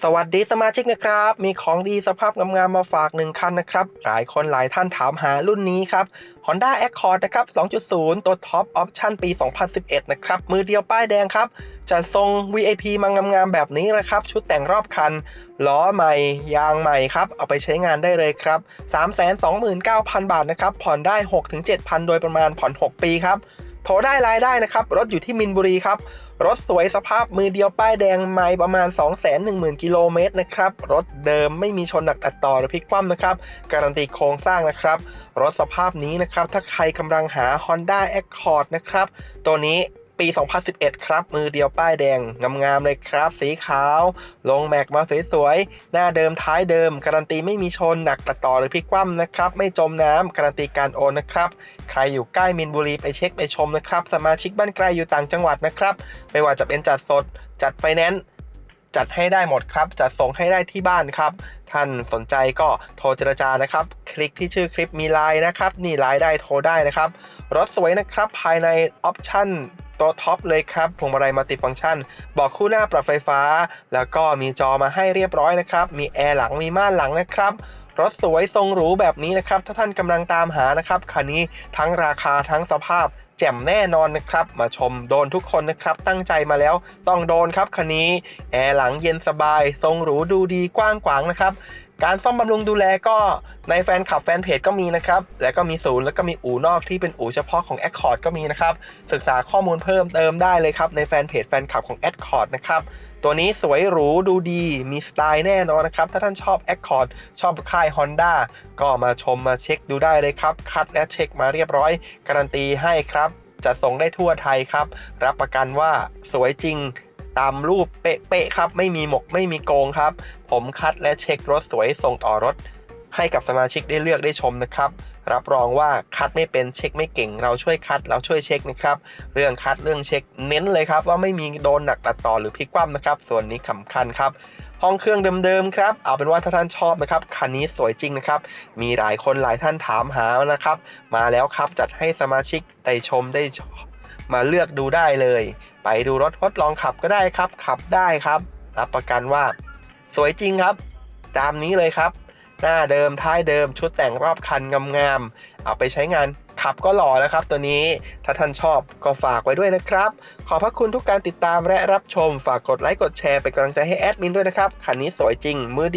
สวัสดีสมาชิกนะครับ มีของดีสภาพงามๆมาฝากหนึ่งคันนะครับ หลายคนหลายท่านถามหารุ่นนี้ครับ Honda Accord นะครับ 2.0 ตัวท็อปออปชั่นปี 2011 นะครับ มือเดียวป้ายแดงครับ จะทรง VIP มางามๆแบบนี้นะครับ ชุดแต่งรอบคัน ล้อใหม่ ยางใหม่ครับ เอาไปใช้งานได้เลยครับ 329,000 บาทนะครับ ผ่อนได้ 6-7,000 โดยประมาณผ่อน 6 ปีครับ โทรได้รายได้นะครับ รถอยู่ที่มินบุรีครับ รถสวยสภาพมือเดียวป้ายแดงไม่ประมาณ 210,000 กิโลเมตรนะครับ รถเดิมไม่มีชนหนักตัดต่อหรือพลิกคว่ำนะครับ การันตีโครงสร้างนะครับ รถสภาพนี้นะครับ ถ้าใครกำลังหา Honda Accord นะครับ ตัวนี้ ปี 2011 ครับ มือเดียวป้ายแดง งามๆเลยครับ สีขาว ลงแม็กมาสวยๆ หน้าเดิมท้ายเดิม การันตีไม่มีชนหนักตัดต่อหรือพลิกคว่ำนะครับ ไม่จมน้ำการันตีการโอนนะครับ ใครอยู่ใกล้มินบุรีไปเช็คไปชมนะครับ สมาชิกบ้านไกลอยู่ต่างจังหวัดนะครับ ไม่ว่าจะเป็นจัดสด จัดไฟแนนซ์จัดให้ได้หมดครับ จัดส่งให้ได้ที่บ้านครับ ท่านสนใจก็โทรเจรจานะครับ คลิกที่ชื่อคลิปมีไลน์นะครับ นี่ไลน์ได้โทรได้นะครับ รถสวยนะครับ ภายในออปชั่น ตัวท็อปเลยครับพวงมาลัยมัลติฟังก์ชัน บอกคู่หน้าปรับไฟฟ้า แล้วก็มีจอมาให้เรียบร้อยนะครับ มีแอร์หลังมีม่านหลังนะครับรถสวยทรงหรูแบบนี้นะครับ ถ้าท่านกำลังตามหานะครับคันนี้ทั้งราคาทั้งสภาพแจ่มแน่นอนนะครับ มาชมโดนทุกคนนะครับ ตั้งใจมาแล้วต้องโดนครับคันนี้ แอร์หลังเย็นสบาย ทรงหรูดูดีกว้างขวางนะครับ การซ่อมบำรุงดูแลก็ในแฟนคลับแฟนเพจก็มีนะครับ แล้วก็มีศูนย์แล้วก็มีอู่นอกที่เป็นอู่เฉพาะของ Accord ก็มีนะครับ ศึกษาข้อมูลเพิ่มเติมได้เลยครับ ในแฟนเพจแฟนคลับของ Accord นะครับตัวนี้สวยหรูดูดีมีสไตล์แน่นอนนะครับ ถ้าท่านชอบ Accord ชอบค่าย Honda ก็มาชมมาเช็คดูได้เลยครับ คัดและเช็คมาเรียบร้อย การันตีให้ครับจะส่งได้ทั่วไทยครับ รับประกันว่าสวยจริง ตามรูปเป๊ะๆครับ ไม่มีหมกไม่มีโกงครับ ผมคัดและเช็ครถสวยส่งต่อรถ ให้กับสมาชิกได้เลือกได้ชมนะครับ รับรองว่าคัดไม่เป็นเช็คไม่เก่ง เราช่วยคัดเราช่วยเช็คนะครับ เรื่องคัดเรื่องเช็คเน้นเลยครับว่าไม่มีโดนหนักตัดต่อหรือพลิกคว่ำนะครับ ส่วนนี้สำคัญครับห้องเครื่องเดิมๆครับ เอาเป็นว่าถ้าท่านชอบนะครับ คันนี้สวยจริงนะครับ มีหลายคนหลายท่านถามหานะครับ มาแล้วครับจัดให้สมาชิกได้ชมได้ มาเลือกดูได้เลย ไปดูรถทดลองขับก็ได้ครับ ขับได้ครับ รับประกันว่า สวยจริงครับ ตามนี้เลยครับ หน้าเดิมท้ายเดิมชุดแต่งรอบคันงามๆเอาไปใช้งานขับก็หล่อแล้วครับ ตัวนี้ถ้าท่านชอบก็ฝากไว้ด้วยนะครับ ขอพระคุณทุกการติดตามและรับชมฝากกดไลค์กดแชร์เป็นกำลังใจให้แอดมินด้วยนะครับคันนี้สวยจริงมือดี